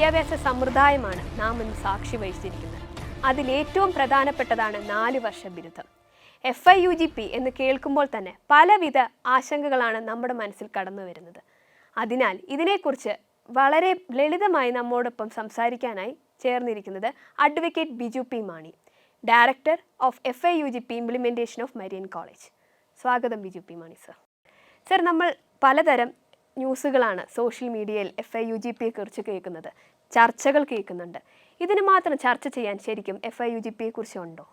വിദ്യാഭ്യാസ സമ്പ്രദായമാണ് നാം ഇന്ന് സാക്ഷി വഹിച്ചിരിക്കുന്നത്. അതിലേറ്റവും പ്രധാനപ്പെട്ടതാണ് നാല് വർഷ ബിരുദം. F I U G P എന്ന് കേൾക്കുമ്പോൾ തന്നെ പലവിധ ആശങ്കകളാണ് നമ്മുടെ മനസ്സിൽ കടന്നു വരുന്നത്. അതിനാൽ ഇതിനെക്കുറിച്ച് വളരെ ലളിതമായി നമ്മോടൊപ്പം സംസാരിക്കാനായി ചേർന്നിരിക്കുന്നത് advocate Biju P Mani director of F I U G P implementation of Marian college സ്വാഗതം Biju P Mani sir. Sir നമ്മൾ പലതരം ന്യൂസുകളാണ് സോഷ്യൽ മീഡിയയിൽ എഫ് ഐ യു ജി പിയെ കുറിച്ച് കേൾക്കുന്നത്. ചർച്ചകൾ കേൾക്കുന്നുണ്ട്. ഇതിന് മാത്രം ചർച്ച ചെയ്യാൻ ശരിക്കും എഫ് ഐ യു ജി പിയെ കുറിച്ച് ഉണ്ടോ?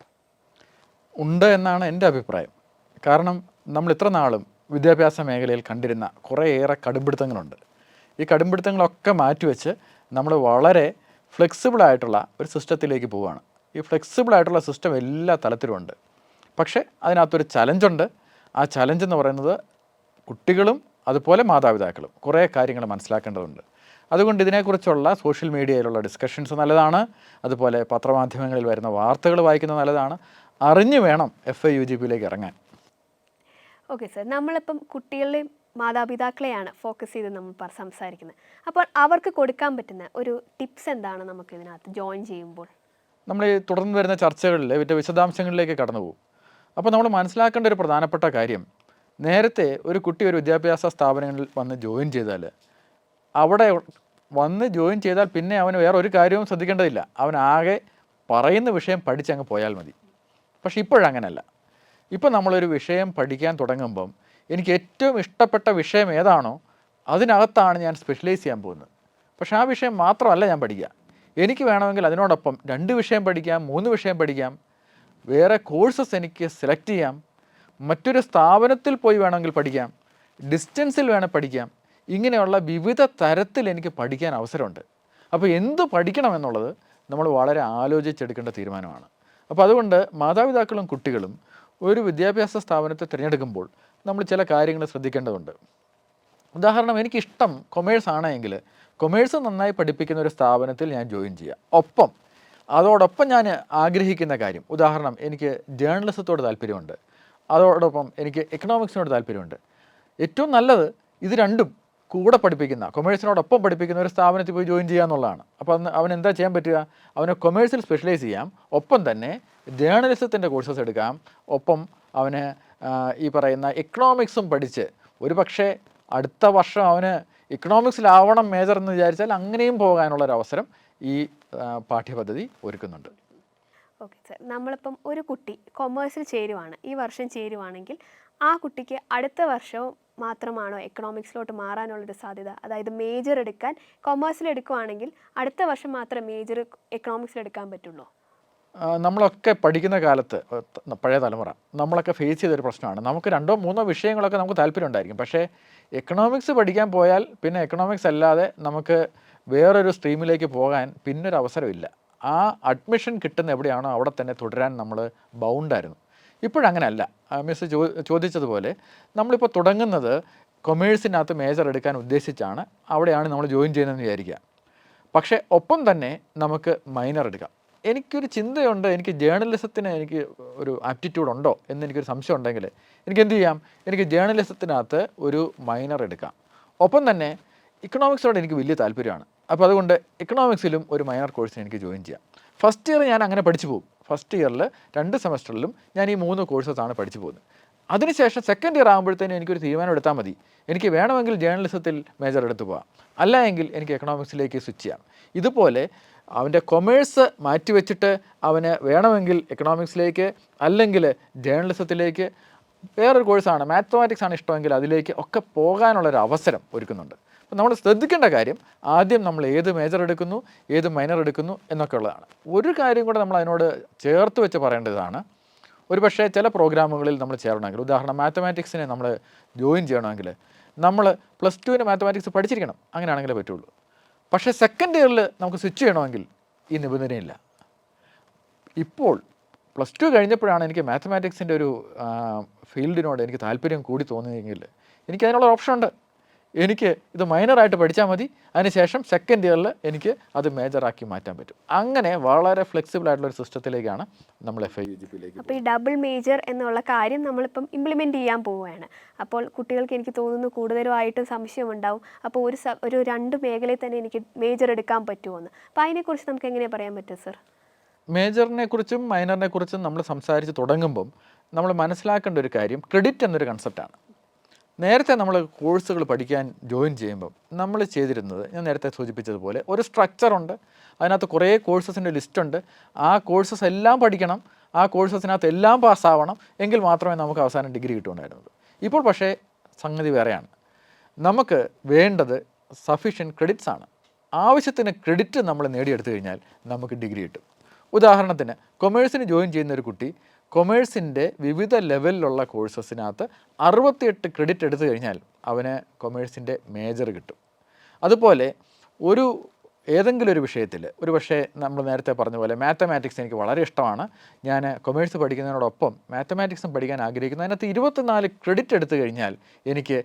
ഉണ്ട് എന്നാണ് എന്റെ അഭിപ്രായം. കാരണം നമ്മൾ ഇത്ര നാളും വിദ്യാഭ്യാസ മേഖലയിൽ കണ്ടിരുന്ന കുറേയേറെ കടുംപിടുത്തങ്ങളുണ്ട്. ഈ കടുംപിടുത്തങ്ങളൊക്കെ മാറ്റിവെച്ച് നമ്മൾ വളരെ ഫ്ലെക്സിബിൾ ആയിട്ടുള്ള ഒരു സിസ്റ്റത്തിലേക്ക് പോവുകയാണ്. ഈ ഫ്ലെക്സിബിൾ ആയിട്ടുള്ള സിസ്റ്റം എല്ലാ തലത്തിലുമുണ്ട് പക്ഷേ അതിനകത്തൊരു ചലഞ്ചുണ്ട്. ആ ചലഞ്ച് എന്ന് പറയുന്നത് കുട്ടികളും അതുപോലെ മാതാപിതാക്കളും കുറേ കാര്യങ്ങൾ മനസ്സിലാക്കേണ്ടതുണ്ട്. അതുകൊണ്ട് ഇതിനെക്കുറിച്ചുള്ള സോഷ്യൽ മീഡിയയിലുള്ള ഡിസ്കഷൻസ് നല്ലതാണ്. അതുപോലെ പത്രമാധ്യമങ്ങളിൽ വരുന്ന വാർത്തകൾ വായിക്കുന്നത് നല്ലതാണ്. അറിഞ്ഞു വേണം എഫ് ഐ യു ജി പിയിലേക്ക് ഇറങ്ങാൻ. ഓക്കെ സർ നമ്മളിപ്പം കുട്ടികളുടെ മാതാപിതാക്കളെയാണ് ഫോക്കസ് ചെയ്ത് നമ്മൾ സംസാരിക്കുന്നത്. അപ്പോൾ അവർക്ക് കൊടുക്കാൻ പറ്റുന്ന ഒരു ടിപ്സ് എന്താണ് നമുക്ക് ഇതിനകത്ത് ജോയിൻ ചെയ്യുമ്പോൾ? നമ്മൾ ഈ തുടർന്ന് വരുന്ന ചർച്ചകളിൽ ഇതിന്റെ വിശദാംശങ്ങളിലേക്ക് കടന്നു പോകും. അപ്പോൾ നമ്മൾ മനസ്സിലാക്കേണ്ട ഒരു പ്രധാനപ്പെട്ട കാര്യം നേരത്തെ ഒരു കുട്ടി ഒരു വിദ്യാഭ്യാസ സ്ഥാപനങ്ങളിൽ വന്ന് ജോയിൻ ചെയ്താൽ അവിടെ വന്ന് ജോയിൻ ചെയ്താൽ പിന്നെ അവന് വേറെ ഒരു കാര്യവും ശ്രദ്ധിക്കേണ്ടതില്ല. അവൻ ആകെ പറയുന്ന വിഷയം പഠിച്ചങ്ങ് പോയാൽ മതി. പക്ഷെ ഇപ്പോഴങ്ങനല്ല ഇപ്പം നമ്മളൊരു വിഷയം പഠിക്കാൻ തുടങ്ങുമ്പം എനിക്ക് ഏറ്റവും ഇഷ്ടപ്പെട്ട വിഷയം ഏതാണോ അതിനകത്താണ് ഞാൻ സ്പെഷ്യലൈസ് ചെയ്യാൻ പോകുന്നത്. പക്ഷെ ആ വിഷയം മാത്രമല്ല ഞാൻ പഠിക്കുക. എനിക്ക് വേണമെങ്കിൽ അതിനോടൊപ്പം രണ്ട് വിഷയം പഠിക്കാം മൂന്ന് വിഷയം പഠിക്കാം വേറെ കോഴ്സസ് എനിക്ക് സെലക്ട് ചെയ്യാം മറ്റൊരു സ്ഥാപനത്തിൽ പോയി വേണമെങ്കിൽ പഠിക്കാം ഡിസ്റ്റൻസിൽ വേണേൽ പഠിക്കാം ഇങ്ങനെയുള്ള വിവിധ തരത്തിൽ എനിക്ക് പഠിക്കാൻ അവസരമുണ്ട്. അപ്പോൾ എന്ത് പഠിക്കണം എന്നുള്ളത് നമ്മൾ വളരെ ആലോചിച്ചെടുക്കേണ്ട തീരുമാനമാണ്. അപ്പോൾ അതുകൊണ്ട് മാതാപിതാക്കളും കുട്ടികളും ഒരു വിദ്യാഭ്യാസ സ്ഥാപനത്തെ തിരഞ്ഞെടുക്കുമ്പോൾ നമ്മൾ ചില കാര്യങ്ങൾ ശ്രദ്ധിക്കേണ്ടതുണ്ട്. ഉദാഹരണം എനിക്കിഷ്ടം കൊമേഴ്സ് ആണെങ്കിൽ കൊമേഴ്സ് നന്നായി പഠിപ്പിക്കുന്ന ഒരു സ്ഥാപനത്തിൽ ഞാൻ ജോയിൻ ചെയ്യാം. ഒപ്പം അതോടൊപ്പം ഞാൻ ആഗ്രഹിക്കുന്ന കാര്യം ഉദാഹരണം എനിക്ക് ജേർണലിസത്തോട് താല്പര്യമുണ്ട്. അതോടൊപ്പം എനിക്ക് എക്കണോമിക്സിനോട് താല്പര്യമുണ്ട്. ഏറ്റവും നല്ലത് ഇത് രണ്ടും കൂടെ പഠിപ്പിക്കുന്ന കൊമേഴ്സിനോടൊപ്പം പഠിപ്പിക്കുന്ന ഒരു സ്ഥാപനത്തിൽ പോയി ജോയിൻ ചെയ്യുക എന്നുള്ളതാണ്. അപ്പോൾ അന്ന് അവൻ എന്താ ചെയ്യാൻ പറ്റുക? അവന് കൊമേഴ്സിൽ സ്പെഷ്യലൈസ് ചെയ്യാം. ഒപ്പം തന്നെ ജേർണലിസത്തിന്റെ കോഴ്സസ് എടുക്കാം. ഒപ്പം അവന് ഈ പറയുന്ന ഇക്കണോമിക്സും പഠിച്ച് ഒരു പക്ഷേ അടുത്ത വർഷം അവന് ഇക്കണോമിക്സിലാവണം മേജർ എന്ന് വിചാരിച്ചാൽ അങ്ങനെയും പോകാനുള്ള ഒരു അവസരം ഈ പാഠ്യപദ്ധതി ഒരുക്കുന്നുണ്ട്. ഓക്കെ സർ നമ്മളിപ്പം ഒരു കുട്ടി കൊമേഴ്സിൽ ചേരുവാണ്. ഈ വർഷം ചേരുവാണെങ്കിൽ ആ കുട്ടിക്ക് അടുത്ത വർഷവും മാത്രമാണോ എക്കണോമിക്സിലോട്ട് മാറാനുള്ളൊരു സാധ്യത? അതായത് മേജർ എടുക്കാൻ കൊമേഴ്സിൽ എടുക്കുവാണെങ്കിൽ അടുത്ത വർഷം മാത്രമേ മേജർ എക്കണോമിക്സിൽ എടുക്കാൻ പറ്റുള്ളൂ? നമ്മളൊക്കെ പഠിക്കുന്ന കാലത്ത് പഴയ തലമുറ നമ്മളൊക്കെ ഫേസ് ചെയ്തൊരു പ്രശ്നമാണ്. നമുക്ക് രണ്ടോ മൂന്നോ വിഷയങ്ങളൊക്കെ നമുക്ക് താല്പര്യം ഉണ്ടായിരിക്കും പക്ഷേ എക്കണോമിക്സ് പഠിക്കാൻ പോയാൽ പിന്നെ എക്കണോമിക്സ് അല്ലാതെ നമുക്ക് വേറൊരു സ്ട്രീമിലേക്ക് പോകാൻ പിന്നൊരു അവസരമില്ല ആ അഡ്മിഷൻ കിട്ടുന്ന എവിടെയാണോ അവിടെ തന്നെ തുടരാൻ നമ്മൾ ബൗണ്ടായിരുന്നു ഇപ്പോഴങ്ങനെയല്ല ആ, മിസ് ചോ ചോദിച്ചതുപോലെ നമ്മളിപ്പോൾ തുടങ്ങുന്നത് കൊമേഴ്സിനകത്ത് മേജർ എടുക്കാൻ ഉദ്ദേശിച്ചാണ് അവിടെയാണ് നമ്മൾ ജോയിൻ ചെയ്യുന്നതെന്ന് വിചാരിക്കുക. പക്ഷേ ഒപ്പം തന്നെ നമുക്ക് മൈനർ എടുക്കാം. എനിക്കൊരു ചിന്തയുണ്ട് എനിക്ക് ജേർണലിസത്തിന് എനിക്ക് ഒരു ആപ്റ്റിറ്റ്യൂഡ് ഉണ്ടോ എന്ന് എനിക്കൊരു സംശയം ഉണ്ടെങ്കിൽ എനിക്ക് എന്ത് ചെയ്യാം? എനിക്ക് ജേർണലിസത്തിനകത്ത് ഒരു മൈനർ എടുക്കാം. ഒപ്പം തന്നെ ഇക്കണോമിക്സിനോട് എനിക്ക് വലിയ താല്പര്യമാണ്. അപ്പോൾ അതുകൊണ്ട് ഇക്കണോമിക്സിലും ഒരു മൈനർ കോഴ്സിന് എനിക്ക് ജോയിൻ ചെയ്യാം. ഫസ്റ്റ് ഇയർ ഞാൻ അങ്ങനെ പഠിച്ചു പോകും. ഫസ്റ്റ് ഇയറിൽ രണ്ട് സെമസ്റ്ററിലും ഞാൻ ഈ മൂന്ന് കോഴ്സസാണ് പഠിച്ചു പോകുന്നത്. അതിനുശേഷം സെക്കൻഡ് ഇയർ ആകുമ്പോഴത്തേനും എനിക്കൊരു തീരുമാനം എടുത്താൽ മതി. എനിക്ക് വേണമെങ്കിൽ ജേർണലിസത്തിൽ മേജർ എടുത്തു പോകാം അല്ല എങ്കിൽ എനിക്ക് എക്കണോമിക്സിലേക്ക് സ്വിച്ച് ചെയ്യാം. ഇതുപോലെ അവന്റെ കൊമേഴ്സ് മാറ്റിവെച്ചിട്ട് അവന് വേണമെങ്കിൽ എക്കണോമിക്സിലേക്ക് അല്ലെങ്കിൽ ജേർണലിസത്തിലേക്ക് വേറൊരു കോഴ്സാണ് മാത്തമാറ്റിക്സ് ആണ് ഇഷ്ടമെങ്കിൽ അതിലേക്ക് ഒക്കെ പോകാനുള്ളൊരു അവസരം ഒരുക്കുന്നുണ്ട്. നമ്മൾ ശ്രദ്ധിക്കേണ്ട കാര്യം ആദ്യം നമ്മൾ ഏത് മേജർ എടുക്കുന്നു ഏത് മൈനർ എടുക്കുന്നു എന്നൊക്കെ ഉള്ളതാണ്. ഒരു കാര്യം കൂടെ നമ്മൾ അതിനോട് ചേർത്ത് വെച്ച് പറയേണ്ടതാണ്. ഒരു പക്ഷേ ചില പ്രോഗ്രാമുകളിൽ നമ്മൾ ചേരണമെങ്കിൽ ഉദാഹരണം മാത്തമാറ്റിക്സിനെ നമ്മൾ ജോയിൻ ചെയ്യണമെങ്കിൽ നമ്മൾ പ്ലസ് ടുവിന് മാത്തമാറ്റിക്സ് പഠിച്ചിരിക്കണം അങ്ങനെയാണെങ്കിലേ പറ്റുള്ളൂ. പക്ഷേ സെക്കൻഡ് ഇയറിൽ നമുക്ക് സ്വിച്ച് ചെയ്യണമെങ്കിൽ ഈ നിബന്ധനയില്ല. ഇപ്പോൾ പ്ലസ് ടു കഴിഞ്ഞപ്പോഴാണ് എനിക്ക് മാത്തമാറ്റിക്സിന്റെ ഒരു ഫീൽഡിനോട് എനിക്ക് താല്പര്യം കൂടി തോന്നിയെങ്കിൽ എനിക്ക് അതിനുള്ള ഓപ്ഷൻ ഉണ്ട്. എനിക്ക് ഇത് മൈനറായിട്ട് പഠിച്ചാൽ മതി. അതിനുശേഷം സെക്കൻഡ് ഇയറിൽ എനിക്ക് അത് മേജറാക്കി മാറ്റാൻ പറ്റും. അങ്ങനെ വളരെ ഫ്ലെക്സിബിൾ ആയിട്ടുള്ള ഒരു സിസ്റ്റത്തിലേക്കാണ് നമ്മൾ എഫ് ഐ യു ജി പിയിലേക്ക് അപ്പോൾ ഈ ഡബിൾ മേജർ എന്നുള്ള കാര്യം നമ്മളിപ്പം ഇംപ്ലിമെന്റ് ചെയ്യാൻ പോവുകയാണ്. അപ്പോൾ കുട്ടികൾക്ക് എനിക്ക് തോന്നുന്നു കൂടുതലുമായിട്ട് സംശയമുണ്ടാവും. അപ്പോൾ ഒരു ഒരു രണ്ട് മേഖലയിൽ തന്നെ എനിക്ക് മേജർ എടുക്കാൻ പറ്റുമോ എന്ന് അപ്പോൾ അതിനെക്കുറിച്ച് നമുക്ക് എങ്ങനെയാണ് പറയാൻ പറ്റുക സർ മേജറിനെ കുറിച്ചും മൈനറിനെ കുറിച്ചും നമ്മൾ സംസാരിച്ച് തുടങ്ങുമ്പം നമ്മൾ മനസ്സിലാക്കേണ്ട ഒരു കാര്യം ക്രെഡിറ്റ് എന്നൊരു കൺസെപ്റ്റാണ് നേരത്തെ നമ്മൾ കോഴ്സുകൾ പഠിക്കാൻ ജോയിൻ ചെയ്യുമ്പം നമ്മൾ ചെയ്തിരുന്നത് ഞാൻ നേരത്തെ സൂചിപ്പിച്ചതുപോലെ ഒരു സ്ട്രക്ചറുണ്ട് അതിനകത്ത് കുറേ കോഴ്സസിന്റെ ലിസ്റ്റുണ്ട് ആ കോഴ്സസ് എല്ലാം പഠിക്കണം ആ കോഴ്സസിനകത്ത് എല്ലാം പാസ്സാവണം എങ്കിൽ മാത്രമേ നമുക്ക് അവസാനം ഡിഗ്രി കിട്ടുകയുണ്ടായിരുന്നുള്ളൂ. ഇപ്പോൾ പക്ഷേ സംഗതി വേറെയാണ്. നമുക്ക് വേണ്ടത് സഫീഷ്യന്റ് ക്രെഡിറ്റ്സ് ആണ്. ആവശ്യത്തിന് ക്രെഡിറ്റ് നമ്മൾ നേടിയെടുത്തു കഴിഞ്ഞാൽ നമുക്ക് ഡിഗ്രി കിട്ടും. ഉദാഹരണത്തിന് കൊമേഴ്സിന് ജോയിൻ ചെയ്യുന്ന ഒരു കുട്ടി കൊമേഴ്സിന്റെ വിവിധ ലെവലിലുള്ള കോഴ്സസിനകത്ത് അറുപത്തിയെട്ട് ക്രെഡിറ്റ് എടുത്തു കഴിഞ്ഞാൽ അവന് കൊമേഴ്സിന്റെ മേജർ കിട്ടും. അതുപോലെ ഒരു ഏതെങ്കിലും ഒരു വിഷയത്തിൽ ഒരു പക്ഷേ നമ്മൾ നേരത്തെ പറഞ്ഞ പോലെ മാത്തമാറ്റിക്സ് എനിക്ക് വളരെ ഇഷ്ടമാണ്. ഞാൻ കൊമേഴ്സ് പഠിക്കുന്നതിനോടൊപ്പം മാത്തമാറ്റിക്സും പഠിക്കാൻ ആഗ്രഹിക്കുന്നു. അതിനകത്ത് ഇരുപത്തിനാല് ക്രെഡിറ്റ് എടുത്തു കഴിഞ്ഞാൽ എനിക്ക്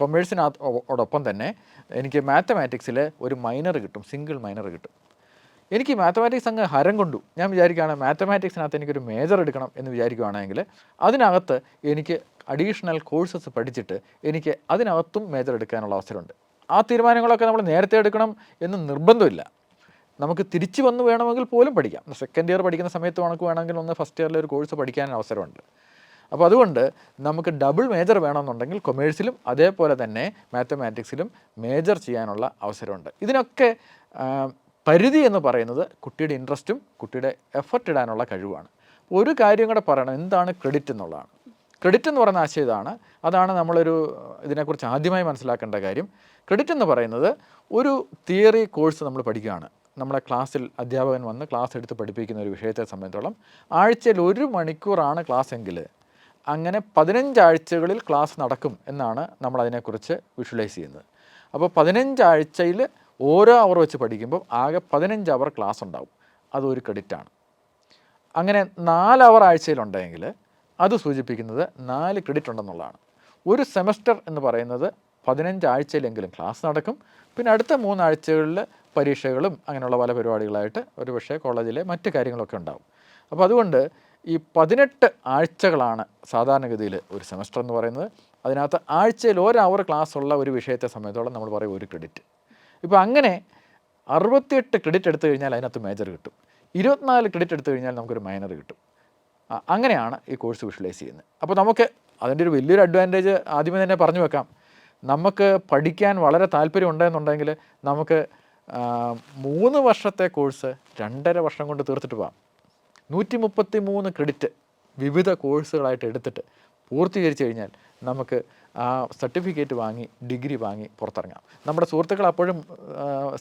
കൊമേഴ്സിനോടൊപ്പം തന്നെ എനിക്ക് മാത്തമാറ്റിക്സിൽ ഒരു മൈനർ കിട്ടും സിംഗിൾ മൈനർ കിട്ടും. എനിക്ക് മാത്തമാറ്റിക്സ് അങ്ങ് ഹരം കൊണ്ടു. ഞാൻ വിചാരിക്കുകയാണ് മാത്തമാറ്റിക്സിനകത്ത് എനിക്കൊരു മേജർ എടുക്കണം എന്ന് വിചാരിക്കുകയാണെങ്കിൽ അതിനകത്ത് എനിക്ക് അഡീഷണൽ കോഴ്സസ് പഠിച്ചിട്ട് എനിക്ക് അതിനകത്തും മേജർ എടുക്കാനുള്ള അവസരമുണ്ട്. ആ തീരുമാനങ്ങളൊക്കെ നമ്മൾ നേരത്തെ എടുക്കണം എന്ന് നിർബന്ധമില്ല. നമുക്ക് തിരിച്ചു വന്ന് വേണമെങ്കിൽ പോലും പഠിക്കാം. സെക്കൻഡ് ഇയർ പഠിക്കുന്ന സമയത്ത് നമുക്ക് വേണമെങ്കിൽ ഒന്ന് ഫസ്റ്റ് ഇയറിൽ ഒരു കോഴ്സ് പഠിക്കാൻ അവസരമുണ്ട്. അപ്പോൾ അതുകൊണ്ട് നമുക്ക് ഡബിൾ മേജർ വേണമെന്നുണ്ടെങ്കിൽ കൊമേഴ്സിലും അതേപോലെ തന്നെ മാത്തമാറ്റിക്സിലും മേജർ ചെയ്യാനുള്ള അവസരമുണ്ട്. ഇതിനൊക്കെ പരിധി എന്ന് പറയുന്നത് കുട്ടിയുടെ ഇൻട്രസ്റ്റും കുട്ടിയുടെ എഫർട്ട് ഇടാനുള്ള കഴിവാണ്. ഒരു കാര്യം കൂടെ പറയണം എന്താണ് ക്രെഡിറ്റ് എന്നുള്ളതാണ്? ക്രെഡിറ്റ് എന്ന് പറയുന്ന ആശയം ഇതാണ്. അതാണ് നമ്മളൊരു ഇതിനെക്കുറിച്ച് ആദ്യമായി മനസ്സിലാക്കേണ്ട കാര്യം. ക്രെഡിറ്റ് എന്ന് പറയുന്നത് ഒരു തിയറി കോഴ്സ് നമ്മൾ പഠിക്കുകയാണ്. നമ്മുടെ ക്ലാസ്സിൽ അധ്യാപകൻ വന്ന് ക്ലാസ് എടുത്ത് പഠിപ്പിക്കുന്ന ഒരു വിഷയത്തെ സംബന്ധിച്ചോളം ആഴ്ചയിൽ ഒരു മണിക്കൂറാണ് ക്ലാസ് എങ്കിൽ അങ്ങനെ പതിനഞ്ചാഴ്ചകളിൽ ക്ലാസ് നടക്കും എന്നാണ് നമ്മൾ അതിനെക്കുറിച്ച് വിഷ്വലൈസ് ചെയ്യുന്നത്. അപ്പോൾ പതിനഞ്ചാഴ്ചയിൽ ഓരോ അവർ വെച്ച് പഠിക്കുമ്പോൾ ആകെ പതിനഞ്ച് അവർ ക്ലാസ് ഉണ്ടാവും. അതൊരു ക്രെഡിറ്റാണ് അങ്ങനെ നാല് അവർ ആഴ്ചയിലുണ്ടെങ്കിൽ അത് സൂചിപ്പിക്കുന്നത് നാല് ക്രെഡിറ്റ് ഉണ്ടെന്നുള്ളതാണ്. ഒരു സെമസ്റ്റർ എന്ന് പറയുന്നത് പതിനഞ്ച് ആഴ്ചയിലെങ്കിലും ക്ലാസ് നടക്കും. പിന്നെ അടുത്ത മൂന്നാഴ്ചകളിൽ പരീക്ഷകളും അങ്ങനെയുള്ള പല പരിപാടികളായിട്ട് ഒരു പക്ഷേ കോളേജിലെ മറ്റ് കാര്യങ്ങളൊക്കെ ഉണ്ടാവും. അപ്പോൾ അതുകൊണ്ട് ഈ പതിനെട്ട് ആഴ്ചകളാണ് സാധാരണഗതിയിൽ ഒരു സെമസ്റ്റർ എന്ന് പറയുന്നത്. അതിനകത്ത് ആഴ്ചയിൽ ഒരു അവർ ക്ലാസ് ഉള്ള ഒരു വിഷയത്തെ സംബന്ധിച്ചോളം നമ്മൾ പറയും ഒരു ക്രെഡിറ്റ് ഇപ്പോൾ അങ്ങനെ അറുപത്തിയെട്ട് ക്രെഡിറ്റ് എടുത്തു കഴിഞ്ഞാൽ അതിനകത്ത് മേജർ കിട്ടും. ഇരുപത്തിനാല് ക്രെഡിറ്റ് എടുത്തു കഴിഞ്ഞാൽ നമുക്കൊരു മൈനർ കിട്ടും. അങ്ങനെയാണ് ഈ കോഴ്സ് വിഷ്വലൈസ് ചെയ്യുന്നത്. അപ്പോൾ നമുക്ക് അതിന്റെ ഒരു വലിയൊരു അഡ്വാന്റേജ് ആദ്യമേ തന്നെ പറഞ്ഞു വെക്കാം. നമുക്ക് പഠിക്കാൻ വളരെ താല്പര്യം ഉണ്ടെന്നുണ്ടെങ്കിൽ നമുക്ക് മൂന്ന് വർഷത്തെ കോഴ്സ് രണ്ടര വർഷം കൊണ്ട് തീർത്തിട്ട് പോകാം നൂറ്റി മുപ്പത്തി മൂന്ന് ക്രെഡിറ്റ് വിവിധ കോഴ്സുകളായിട്ട് എടുത്തിട്ട് പൂർത്തീകരിച്ച് കഴിഞ്ഞാൽ നമുക്ക് ആ സർട്ടിഫിക്കറ്റ് വാങ്ങി ഡിഗ്രി വാങ്ങി പുറത്തിറങ്ങാം. നമ്മുടെ സുഹൃത്തുക്കൾ അപ്പോഴും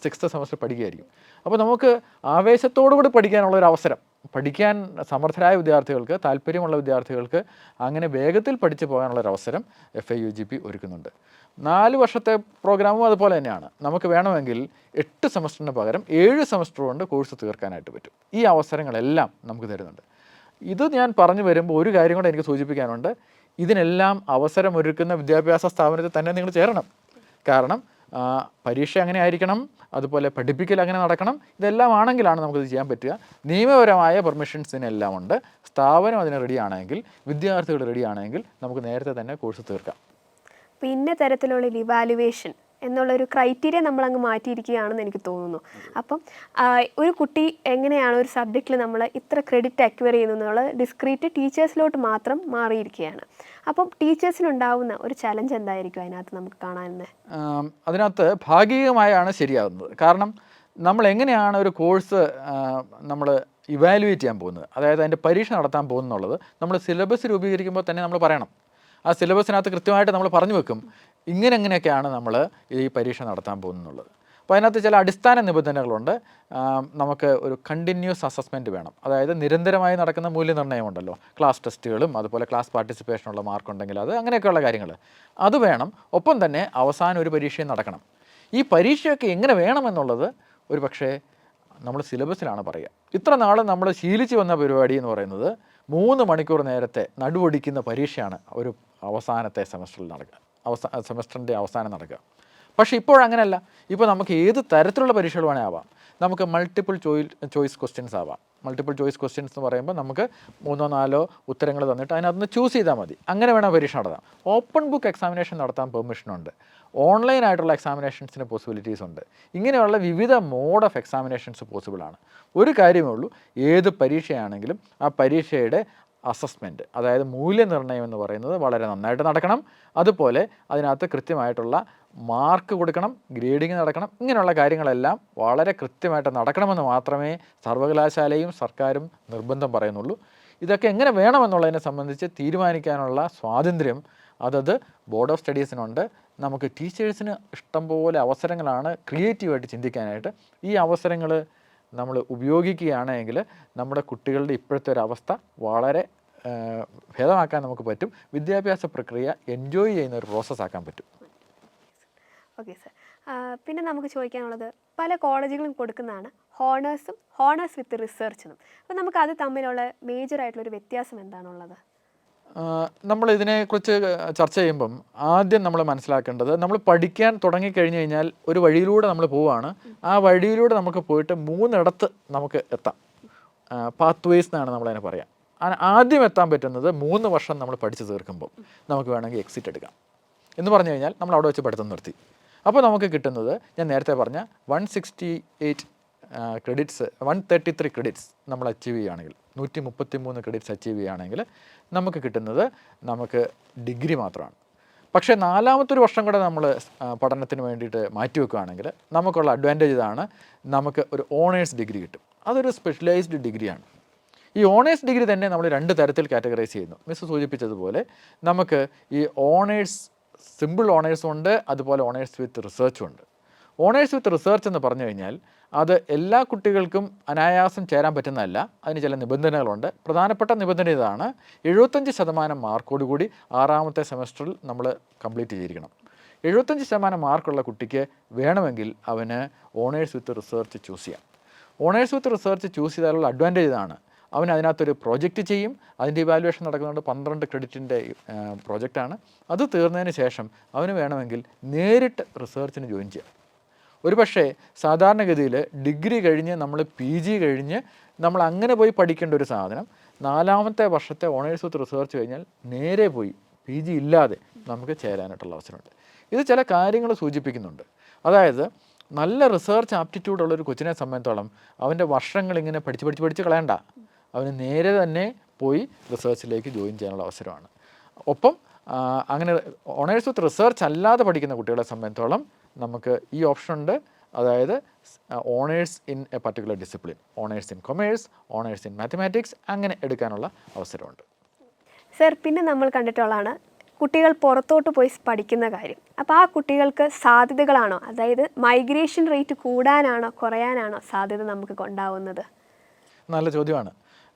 സിക്സ്ത് സെമസ്റ്റർ പഠിക്കുകയായിരിക്കും. അപ്പോൾ നമുക്ക് ആവേശത്തോടുകൂടി പഠിക്കാനുള്ള ഒരു അവസരം പഠിക്കാൻ സമർത്ഥരായ വിദ്യാർത്ഥികൾക്ക് താല്പര്യമുള്ള വിദ്യാർത്ഥികൾക്ക് അങ്ങനെ വേഗത്തിൽ പഠിച്ചു പോകാനുള്ള ഒരു അവസരം F I U G P ഒരുക്കുന്നുണ്ട്. നാല് വർഷത്തെ പ്രോഗ്രാമും അതുപോലെ തന്നെയാണ്. നമുക്ക് വേണമെങ്കിൽ എട്ട് സെമസ്റ്ററിന് പകരം ഏഴ് സെമസ്റ്റർ കൊണ്ട് കോഴ്സ് തീർക്കാനായിട്ട് പറ്റും. ഈ അവസരങ്ങളെല്ലാം നമുക്ക് തരുന്നുണ്ട്. ഇത് ഞാൻ പറഞ്ഞു വരുമ്പോൾ ഒരു കാര്യം കൂടെ എനിക്ക് സൂചിപ്പിക്കാനുണ്ട്. ഇതിനെല്ലാം അവസരമൊരുക്കുന്ന വിദ്യാഭ്യാസ സ്ഥാപനത്തിൽ തന്നെ നിങ്ങൾ ചേരണം. കാരണം പരീക്ഷ അങ്ങനെ ആയിരിക്കണം അതുപോലെ പഠിപ്പിക്കൽ അങ്ങനെ നടക്കണം ഇതെല്ലാം ആണെങ്കിലാണ് നമുക്കിത് ചെയ്യാൻ പറ്റുക. നിയമപരമായ പെർമിഷൻസ് ഇതിനെല്ലാം ഉണ്ട്. സ്ഥാപനം അതിന് റെഡി ആണെങ്കിൽ വിദ്യാർത്ഥികൾ റെഡി ആണെങ്കിൽ നമുക്ക് നേരത്തെ തന്നെ കോഴ്സ് തീർക്കാം. പിന്നെ തരത്തിലുള്ള ഇവാലുവേഷൻ എന്നുള്ളൊരു ക്രൈറ്റീരിയ നമ്മൾ അങ്ങ് മാറ്റിയിരിക്കുകയാണെന്ന് എനിക്ക് തോന്നുന്നു. അപ്പം ഒരു കുട്ടി എങ്ങനെയാണ് ഒരു സബ്ജക്റ്റിൽ നമ്മൾ ഇത്ര ക്രെഡിറ്റ് അക്വയർ ചെയ്യുന്നു എന്നുള്ളത് ഡിസ്ക്രീറ്റ് ടീച്ചേഴ്സിലോട്ട് മാത്രം മാറിയിരിക്കുകയാണ്. അപ്പം ടീച്ചേഴ്സിനുണ്ടാവുന്ന ഒരു ചലഞ്ച് എന്തായിരിക്കും അതിനകത്ത് നമുക്ക് ആം, അതിനകത്ത് ഭാഗികമായാണ് ശരിയാകുന്നത് കാരണം നമ്മൾ എങ്ങനെയാണ് ഒരു കോഴ്സ് നമ്മൾ ഇവാലുവേറ്റ് ചെയ്യാൻ പോകുന്നത്? അതായത് അതിന്റെ പരീക്ഷ നടത്താൻ പോകുന്നുള്ളത് നമ്മൾ സിലബസ് രൂപീകരിക്കുമ്പോൾ തന്നെ നമ്മൾ പറയണം. ആ സിലബസിനകത്ത് കൃത്യമായിട്ട് നമ്മൾ പറഞ്ഞു വെക്കും. ഇങ്ങനെ എങ്ങനെയൊക്കെയാണ് നമ്മൾ ഈ പരീക്ഷ നടത്താൻ പോകുന്നുള്ളത് അപ്പോൾ അതിനകത്ത് ചില അടിസ്ഥാന നിബന്ധനകളുണ്ട്. നമുക്ക് ഒരു കണ്ടിന്യൂസ് അസസ്മെന്റ് വേണം. അതായത് നിരന്തരമായി നടക്കുന്ന മൂല്യനിർണയമുണ്ടല്ലോ. ക്ലാസ് ടെസ്റ്റുകളും അതുപോലെ ക്ലാസ് പാർട്ടിസിപ്പേഷനുള്ള മാർക്ക് ഉണ്ടെങ്കിൽ അത് അങ്ങനെയൊക്കെയുള്ള കാര്യങ്ങൾ. അത് വേണം. ഒപ്പം തന്നെ അവസാനം ഒരു പരീക്ഷയും നടക്കണം. ഈ പരീക്ഷയൊക്കെ എങ്ങനെ വേണമെന്നുള്ളത് ഒരു പക്ഷേ നമ്മൾ സിലബസിലാണ് പറയുക. ഇത്ര നാൾ നമ്മൾ ശീലിച്ചു വന്ന പരിപാടി എന്ന് പറയുന്നത് മൂന്ന് മണിക്കൂർ നേരത്തെ നടുവടിക്കുന്ന പരീക്ഷയാണ് ഒരു അവസാനത്തെ സെമസ്റ്ററിൽ നടക്കുക. അവസാന സെമസ്റ്ററിന്റെ അവസാനം നടക്കുക. പക്ഷേ ഇപ്പോഴങ്ങനെയല്ല ഇപ്പോൾ നമുക്ക് ഏത് തരത്തിലുള്ള പരീക്ഷകൾ വേണേൽ ആവാം. നമുക്ക് മൾട്ടിപ്പിൾ ചോയ് ചോയ്സ് ക്വസ്റ്റ്യൻസ് ആവാം. മൾട്ടിപ്പിൾ ചോയ്സ് ക്വസ്റ്റ്യൻസ് എന്ന് പറയുമ്പോൾ നമുക്ക് മൂന്നോ നാലോ ഉത്തരങ്ങൾ തന്നിട്ട് അതിനകത്ത് ചൂസ് ചെയ്താൽ മതി. അങ്ങനെ വേണം പരീക്ഷ നടത്താം ഓപ്പൺ ബുക്ക് എക്സാമിനേഷൻ നടത്താൻ പെർമിഷനുണ്ട് ഓൺലൈൻ ആയിട്ടുള്ള എക്സാമിനേഷൻസിന് പോസിബിലിറ്റീസ് ഉണ്ട്. ഇങ്ങനെയുള്ള വിവിധ മോഡ് ഓഫ് എക്സാമിനേഷൻസ് പോസിബിളാണ് ഒരു കാര്യമേ ഉള്ളൂ. ഏത് പരീക്ഷയാണെങ്കിലും ആ പരീക്ഷയുടെ അസസ്മെന്റ് അതായത് മൂല്യനിർണയം എന്ന് പറയുന്നത് വളരെ നന്നായിട്ട് നടക്കണം. അതുപോലെ അതിനകത്ത് കൃത്യമായിട്ടുള്ള മാർക്ക് കൊടുക്കണം ഗ്രേഡിങ് നടക്കണം ഇങ്ങനെയുള്ള കാര്യങ്ങളെല്ലാം വളരെ കൃത്യമായിട്ട് നടക്കണമെന്ന് മാത്രമേ സർവകലാശാലയും സർക്കാരും നിർബന്ധം പറയുന്നുള്ളൂ. ഇതൊക്കെ എങ്ങനെ വേണമെന്നുള്ളതിനെ സംബന്ധിച്ച് തീരുമാനിക്കാനുള്ള സ്വാതന്ത്ര്യം അതത് ബോർഡ് ഓഫ് സ്റ്റഡീസിനുണ്ട് നമുക്ക് ടീച്ചേഴ്സിന് ഇഷ്ടംപോലെ അവസരങ്ങളാണ് ക്രിയേറ്റീവായിട്ട് ചിന്തിക്കാനായിട്ട്. ഈ അവസരങ്ങൾ നമ്മൾ ഉപയോഗിക്കുകയാണെങ്കിൽ നമ്മുടെ കുട്ടികളുടെ ഇപ്പോഴത്തെ ഒരു അവസ്ഥ വളരെ ഭേദമാക്കാൻ നമുക്ക് പറ്റും. വിദ്യാഭ്യാസ പ്രക്രിയ എൻജോയ് ചെയ്യുന്ന ഒരു പ്രോസസ് ആക്കാൻ പറ്റും. ഓക്കെ സർ പിന്നെ നമുക്ക് ചോദിക്കാനുള്ളത് പല കോളേജുകളും കൊടുക്കുന്നതാണ് ഹോണേഴ്സും ഹോണേഴ്സ് വിത്ത് റിസർച്ചും അപ്പോൾ നമുക്ക് അത് തമ്മിലുള്ള മേജർ ആയിട്ടുള്ള ഒരു വ്യത്യാസം എന്താണുള്ളത്? നമ്മൾ ഇതിനെക്കുറിച്ച് ചർച്ച ചെയ്യുമ്പം ആദ്യം നമ്മൾ മനസ്സിലാക്കേണ്ടത് നമ്മൾ പഠിക്കാൻ തുടങ്ങിക്കഴിഞ്ഞ് കഴിഞ്ഞാൽ ഒരു വഴിയിലൂടെ നമ്മൾ പോവുകയാണ് ആ വഴിയിലൂടെ നമുക്ക് പോയിട്ട് മൂന്നിടത്ത് നമുക്ക് എത്താം. പാത്ത് വേസ് എന്നാണ് നമ്മളതിനെ പറയാം. ആദ്യം എത്താൻ പറ്റുന്നത് മൂന്ന് വർഷം നമ്മൾ പഠിച്ചു തീർക്കുമ്പോൾ നമുക്ക് വേണമെങ്കിൽ എക്സിറ്റ് എടുക്കാം. എന്ന് പറഞ്ഞു കഴിഞ്ഞാൽ നമ്മൾ അവിടെ വെച്ച് പഠിത്തം നിർത്തി. അപ്പോൾ നമുക്ക് കിട്ടുന്നത് ഞാൻ നേരത്തെ പറഞ്ഞ one sixty eight credits one thirty three credits നമ്മൾ അച്ചീവ് ചെയ്യുകയാണെങ്കിൽ നൂറ്റി മുപ്പത്തി മൂന്ന് ക്രെഡിറ്റ്സ് അച്ചീവ് ചെയ്യുകയാണെങ്കിൽ നമുക്ക് കിട്ടുന്നത് നമുക്ക് ഡിഗ്രി മാത്രമാണ്. പക്ഷേ നാലാമത്തെ ഒരു വർഷം കൂടെ നമ്മൾ പഠനത്തിന് വേണ്ടിയിട്ട് മാറ്റിവെക്കുകയാണെങ്കിൽ നമുക്കുള്ള അഡ്വാന്റേജ് ഇതാണ് നമുക്ക് ഒരു ഓണേഴ്സ് ഡിഗ്രി കിട്ടും. അതൊരു സ്പെഷ്യലൈസ്ഡ് ഡിഗ്രിയാണ് ഈ ഓണേഴ്സ് ഡിഗ്രി തന്നെ നമ്മൾ രണ്ട് തരത്തിൽ കാറ്റഗറൈസ് ചെയ്യുന്നു. മിസ് സൂചിപ്പിച്ചതുപോലെ നമുക്ക് ഈ ഓണേഴ്സ് സിമ്പിൾ ഓണേഴ്സും ഉണ്ട് അതുപോലെ ഓണേഴ്സ് വിത്ത് റിസർച്ചും ഉണ്ട്. ഓണേഴ്സ് വിത്ത് റിസർച്ച് എന്ന് പറഞ്ഞു കഴിഞ്ഞാൽ അത് എല്ലാ കുട്ടികൾക്കും അനായാസം ചേരാൻ പറ്റുന്നതല്ല. അതിന് ചില നിബന്ധനകളുണ്ട്. പ്രധാനപ്പെട്ട നിബന്ധന ഇതാണ്. എഴുപത്തഞ്ച് ശതമാനം മാർക്കോടുകൂടി ആറാമത്തെ സെമസ്റ്ററിൽ നമ്മൾ കംപ്ലീറ്റ് ചെയ്തിരിക്കണം. എഴുപത്തഞ്ച് ശതമാനം മാർക്കുള്ള കുട്ടിക്ക് വേണമെങ്കിൽ അവന് ഓണേഴ്സ് വിത്ത് റിസർച്ച് ചൂസ് ചെയ്യാം. ഓണേഴ്സ് വിത്ത് റിസർച്ച് ചൂസ് ചെയ്താലുള്ള അഡ്വാന്റേജ് ഇതാണ്. അവൻ അതിനകത്തൊരു പ്രോജക്റ്റ് ചെയ്യും. അതിന്റെ ഇവാലുവേഷൻ നടക്കുന്നുണ്ട്. പന്ത്രണ്ട് ക്രെഡിറ്റിന്റെ പ്രോജക്റ്റാണ്. അത് തീർന്നതിന് ശേഷം അവന് വേണമെങ്കിൽ നേരിട്ട് റിസർച്ചിന് ജോയിൻ ചെയ്യാം. ഒരു പക്ഷേ സാധാരണഗതിയിൽ ഡിഗ്രി കഴിഞ്ഞ് നമ്മൾ പി ജി കഴിഞ്ഞ് നമ്മൾ അങ്ങനെ പോയി പഠിക്കേണ്ട ഒരു സാധനം നാലാമത്തെ വർഷത്തെ ഓണേഴ്സ് വിത്ത് റിസർച്ച് കഴിഞ്ഞാൽ നേരെ പോയി പി ജി ഇല്ലാതെ നമുക്ക് ചേരാനായിട്ടുള്ള അവസരമുണ്ട്. ഇത് ചില കാര്യങ്ങൾ സൂചിപ്പിക്കുന്നുണ്ട്. അതായത് നല്ല റിസർച്ച് ആപ്റ്റിറ്റ്യൂഡ് ഉള്ള ഒരു കൊച്ചിനെ സംബന്ധിച്ചോളം അവന്റെ വർഷങ്ങൾ ഇങ്ങനെ പഠിച്ച് പഠിച്ച് പഠിച്ച് കളയണ്ട. അവന് നേരെ തന്നെ പോയി റിസർച്ചിലേക്ക് ജോയിൻ ചെയ്യാനുള്ള അവസരമാണ്. ഒപ്പം അങ്ങനെ ഓണേഴ്സ് വിത്ത് റിസർച്ച് അല്ലാതെ പഠിക്കുന്ന കുട്ടികളെ സംബന്ധിച്ചോളം നമുക്ക് ഈ ഓപ്ഷൻ ഉണ്ട്. അതായത് honours in a particular discipline honours in commerce honours in mathematics അങ്ങനെ എടുക്കാനുള്ള അവസരമുണ്ട്. സർ പിന്നെ നമ്മൾ കണ്ടിട്ടുള്ളതാണ് കുട്ടികൾ പുറത്തോട്ട് പോയി പഠിക്കുന്ന കാര്യം. അപ്പോൾ ആ കുട്ടികൾക്ക് സാധ്യതകളാണോ? അതായത് മൈഗ്രേഷൻ റേറ്റ് കൂടാനാണോ കുറയാനാണോ സാധ്യത നമുക്ക് ഉണ്ടാവുന്നത്? നല്ല ചോദ്യമാണ്.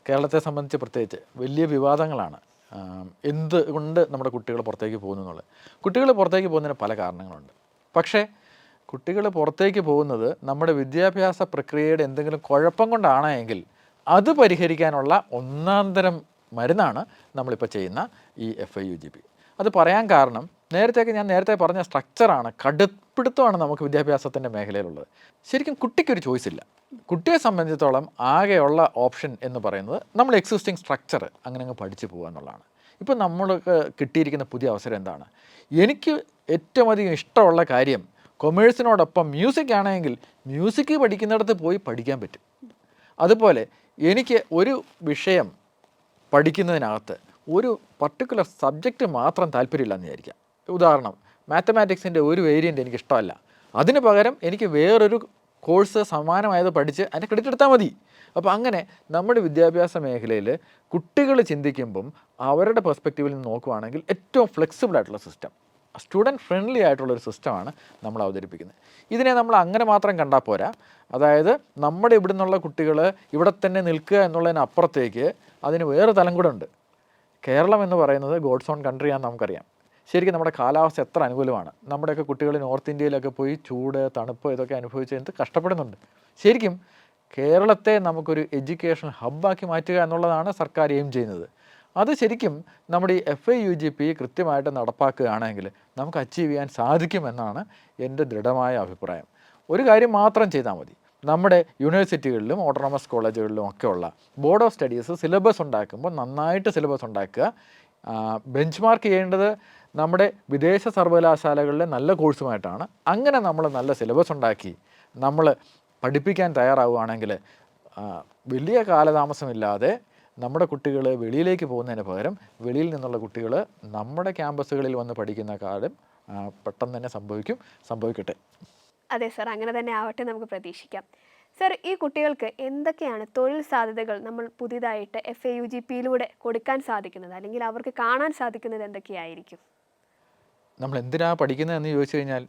കേരളത്തെ സംബന്ധിച്ച് പ്രത്യേകിച്ച് വലിയ വിവാദങ്ങളാണ്. എന്ത് കൊണ്ട് നമ്മുടെ കുട്ടികൾ പുറത്തേക്ക് പോകുന്നു എന്നുള്ളത്. കുട്ടികൾ പുറത്തേക്ക് പോകുന്നതിന് പല കാരണങ്ങളുണ്ട്. പക്ഷേ കുട്ടികൾ പുറത്തേക്ക് പോകുന്നത് നമ്മുടെ വിദ്യാഭ്യാസ പ്രക്രിയയുടെ എന്തെങ്കിലും കുഴപ്പം കൊണ്ടാണ് എങ്കിൽ അത് പരിഹരിക്കാനുള്ള ഒന്നാന്തരം തരം മരുന്നാണ് നമ്മളിപ്പോൾ ചെയ്യുന്ന ഈ F I U G P അത് പറയാൻ കാരണം നേരത്തേക്ക് ഞാൻ നേരത്തെ പറഞ്ഞ സ്ട്രക്ചറാണ് കടുപ്പിടുത്തമാണ് നമുക്ക് വിദ്യാഭ്യാസത്തിന്റെ മേഖലയിലുള്ളത്. ശരിക്കും കുട്ടിക്കൊരു ചോയ്സ് ഇല്ല. കുട്ടിയെ സംബന്ധിച്ചിടത്തോളം ആകെയുള്ള ഓപ്ഷൻ എന്ന് പറയുന്നത് നമ്മൾ എക്സിസ്റ്റിംഗ് സ്ട്രക്ചർ അങ്ങനെ അങ്ങ് പഠിച്ചു പോകുക എന്നുള്ളതാണ്. ഇപ്പം നമ്മൾക്ക് കിട്ടിയിരിക്കുന്ന പുതിയ അവസരം എന്താണ്? എനിക്ക് ഏറ്റവും അധികം ഇഷ്ടമുള്ള കാര്യം കൊമേഴ്സിനോടൊപ്പം മ്യൂസിക് ആണെങ്കിൽ മ്യൂസിക് പഠിക്കുന്നിടത്ത് പോയി പഠിക്കാൻ പറ്റും. അതുപോലെ എനിക്ക് ഒരു വിഷയം പഠിക്കുന്നതിനകത്ത് ഒരു പർട്ടിക്കുലർ സബ്ജക്റ്റ് മാത്രം താല്പര്യമില്ലെന്ന് വിചാരിക്കാം. ഉദാഹരണം മാത്തമാറ്റിക്സിന്റെ ഒരു വേരിയന്റ് എനിക്ക് ഇഷ്ടമല്ല. അതിന് പകരം എനിക്ക് വേറൊരു കോഴ്സ് സമാനമായത് പഠിച്ച് അതിന്റെ ക്രെഡിറ്റ് എടുത്താൽ മതി. അപ്പോൾ അങ്ങനെ നമ്മുടെ വിദ്യാഭ്യാസ മേഖലയിൽ കുട്ടികൾ ചിന്തിക്കുമ്പം അവരുടെ പെർസ്പെക്റ്റീവിൽ നിന്ന് നോക്കുവാണെങ്കിൽ ഏറ്റവും ഫ്ലെക്സിബിൾ ആയിട്ടുള്ള സിസ്റ്റം സ്റ്റുഡന്റ് ഫ്രണ്ട്ലി ആയിട്ടുള്ള ഒരു സിസ്റ്റമാണ് നമ്മൾ അവതരിപ്പിക്കുന്നത്. ഇതിനെ നമ്മൾ അങ്ങനെ മാത്രം കണ്ടാൽ പോരാ. അതായത് നമ്മുടെ ഇവിടെ നിന്നുള്ള കുട്ടികൾ ഇവിടെ തന്നെ നിൽക്കുക എന്നുള്ളതിനപ്പുറത്തേക്ക് അതിന് വേറെ തലം കൂടെ ഉണ്ട്. കേരളം എന്ന് പറയുന്നത് ഗോഡ്സ് ഓൺ കൺട്രിയാണെന്ന് നമുക്കറിയാം. ശരിക്കും നമ്മുടെ കാലാവസ്ഥ എത്ര അനുകൂലമാണ്. നമ്മുടെയൊക്കെ കുട്ടികൾ നോർത്ത് ഇന്ത്യയിലൊക്കെ പോയി ചൂട് തണുപ്പ് ഇതൊക്കെ അനുഭവിച്ച് എന്ത് കഷ്ടപ്പെടുന്നുണ്ട്. ശരിക്കും കേരളത്തെ നമുക്കൊരു എഡ്യൂക്കേഷൻ ഹബ്ബാക്കി മാറ്റുക എന്നുള്ളതാണ് സർക്കാർ എയിം ചെയ്യുന്നത്. അത് ശരിക്കും നമ്മുടെ ഈ F I U G P കൃത്യമായിട്ട് നടപ്പാക്കുകയാണെങ്കിൽ നമുക്ക് അച്ചീവ് ചെയ്യാൻ സാധിക്കുമെന്നാണ് എന്റെ ദൃഢമായ അഭിപ്രായം. ഒരു കാര്യം മാത്രം ചെയ്താൽ മതി. നമ്മുടെ യൂണിവേഴ്സിറ്റികളിലും ഓട്ടോണമസ് കോളേജുകളിലും ഒക്കെയുള്ള ബോർഡ് ഓഫ് സ്റ്റഡീസ് സിലബസ് ഉണ്ടാക്കുമ്പോൾ നന്നായിട്ട് സിലബസ് ഉണ്ടാക്കുക. ബെഞ്ച് മാർക്ക് ചെയ്യേണ്ടത് നമ്മുടെ വിദേശ സർവകലാശാലകളിലെ നല്ല കോഴ്സുമായിട്ടാണ് അങ്ങനെ നമ്മൾ നല്ല സിലബസ് ഉണ്ടാക്കി. നമ്മൾ പഠിപ്പിക്കാൻ തയ്യാറാവുകയാണെങ്കിൽ വലിയ കാലതാമസമില്ലാതെ നമ്മുടെ കുട്ടികൾ വെളിയിലേക്ക് പോകുന്നതിന് പകരം വെളിയിൽ നിന്നുള്ള കുട്ടികൾ നമ്മുടെ ക്യാമ്പസുകളിൽ വന്ന് പഠിക്കുന്ന കാലം പെട്ടെന്ന് തന്നെ സംഭവിക്കും സംഭവിക്കട്ടെ. അതെ സർ അങ്ങനെ തന്നെ ആവട്ടെ നമുക്ക് പ്രതീക്ഷിക്കാം. സർ ഈ കുട്ടികൾക്ക് എന്തൊക്കെയാണ് തൊഴിൽ സാധ്യതകൾ നമ്മൾ പുതിയതായിട്ട് എഫ് എ യു ജി പിയിലൂടെ കൊടുക്കാൻ സാധിക്കുന്നത്? അല്ലെങ്കിൽ അവർക്ക് കാണാൻ സാധിക്കുന്നത് എന്തൊക്കെയായിരിക്കും? നമ്മൾ എന്തിനാ പഠിക്കുന്നതെന്ന് ചോദിച്ചു കഴിഞ്ഞാൽ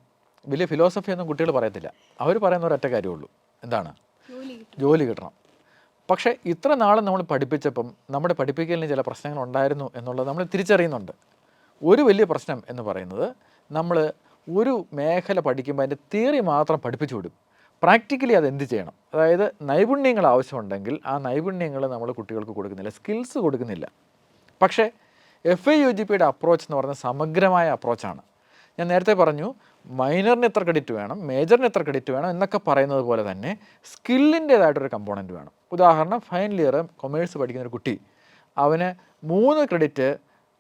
വലിയ ഫിലോസഫി ഒന്നും കുട്ടികൾ പറയത്തില്ല. അവർ പറയുന്ന ഒരൊറ്റ കാര്യമുള്ളൂ. എന്താണ്? ജോലി കിട്ടണം. പക്ഷേ ഇത്ര നാളും നമ്മൾ പഠിപ്പിച്ചപ്പം നമ്മുടെ പഠിപ്പിക്കലിന് ചില പ്രശ്നങ്ങൾ ഉണ്ടായിരുന്നു എന്നുള്ളത് നമ്മൾ തിരിച്ചറിയുന്നുണ്ട്. ഒരു വലിയ പ്രശ്നം എന്ന് പറയുന്നത് നമ്മൾ ഒരു മേഖല പഠിക്കുമ്പോൾ അതിന്റെ തിയറി മാത്രം പഠിപ്പിച്ചു വിടും. പ്രാക്ടിക്കലി അത് എന്ത് ചെയ്യണം? അതായത് നൈപുണ്യങ്ങൾ ആവശ്യമുണ്ടെങ്കിൽ ആ നൈപുണ്യങ്ങൾ നമ്മൾ കുട്ടികൾക്ക് കൊടുക്കുന്നില്ല. സ്കിൽസ് കൊടുക്കുന്നില്ല. പക്ഷേ എഫ് ഐ യു ജി പിയുടെ അപ്രോച്ച് എന്ന് പറയുന്നത് സമഗ്രമായ അപ്രോച്ചാണ് ഞാൻ നേരത്തെ പറഞ്ഞു മൈനറിന് എത്ര ക്രെഡിറ്റ് വേണം മേജറിന് എത്ര ക്രെഡിറ്റ് വേണം എന്നൊക്കെ പറയുന്നത് പോലെ തന്നെ സ്കില്ലിന്റേതായിട്ടൊരു കമ്പോണന്റ് വേണം. ഉദാഹരണം ഫൈനൽ ഇയർ കൊമേഴ്സ് പഠിക്കുന്ന ഒരു കുട്ടി. അവന് മൂന്ന് ക്രെഡിറ്റ്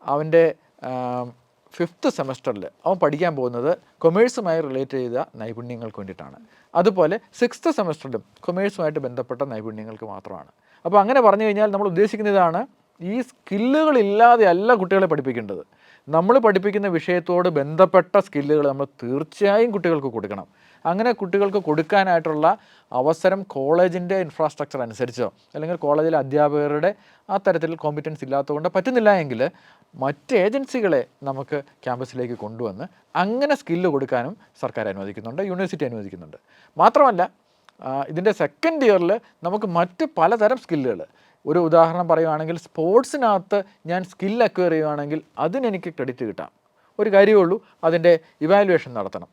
അവന്റെ ഫിഫ്ത്ത് സെമസ്റ്ററിൽ അവൻ പഠിക്കാൻ പോകുന്നത് കൊമേഴ്സുമായി റിലേറ്റ് ചെയ്ത നൈപുണ്യങ്ങൾക്ക് വേണ്ടിയിട്ടാണ്. അതുപോലെ സിക്സ്ത്ത് സെമസ്റ്ററിലും കൊമേഴ്സുമായിട്ട് ബന്ധപ്പെട്ട നൈപുണ്യങ്ങൾക്ക് മാത്രമാണ്. അപ്പോൾ അങ്ങനെ പറഞ്ഞു കഴിഞ്ഞാൽ നമ്മൾ ഉദ്ദേശിക്കുന്ന ഇതാണ് ഈ സ്കില്ലുകളില്ലാതെ അല്ല കുട്ടികളെ പഠിപ്പിക്കേണ്ടത്. നമ്മൾ പഠിപ്പിക്കുന്ന വിഷയത്തോട് ബന്ധപ്പെട്ട സ്കില്ലുകൾ നമ്മൾ തീർച്ചയായും കുട്ടികൾക്ക് കൊടുക്കണം. അങ്ങനെ കുട്ടികൾക്ക് കൊടുക്കാനായിട്ടുള്ള അവസരം കോളേജിന്റെ ഇൻഫ്രാസ്ട്രക്ചർ അനുസരിച്ചോ അല്ലെങ്കിൽ കോളേജിലെ അധ്യാപകരുടെ ആ തരത്തിൽ കോമ്പിറ്റൻസ് ഇല്ലാത്തതുകൊണ്ട് പറ്റുന്നില്ല എങ്കിൽ മറ്റ് ഏജൻസികളെ നമുക്ക് ക്യാമ്പസിലേക്ക് കൊണ്ടുവന്ന് അങ്ങനെ സ്കില്ല് കൊടുക്കാനും സർക്കാർ അനുവദിക്കുന്നുണ്ട് യൂണിവേഴ്സിറ്റി അനുവദിക്കുന്നുണ്ട്. മാത്രമല്ല ഇതിന്റെ സെക്കൻഡ് ഇയറിൽ നമുക്ക് മറ്റ് പലതരം സ്കില്ലുകൾ ഒരു ഉദാഹരണം പറയുവാണെങ്കിൽ സ്പോർട്സിനകത്ത് ഞാൻ സ്കിൽ അക്വയർ ചെയ്യുവാണെങ്കിൽ അതിനെനിക്ക് ക്രെഡിറ്റ് കിട്ടാം. ഒരു കാര്യമേ ഉള്ളൂ അതിന്റെ ഇവാലുവേഷൻ നടത്തണം.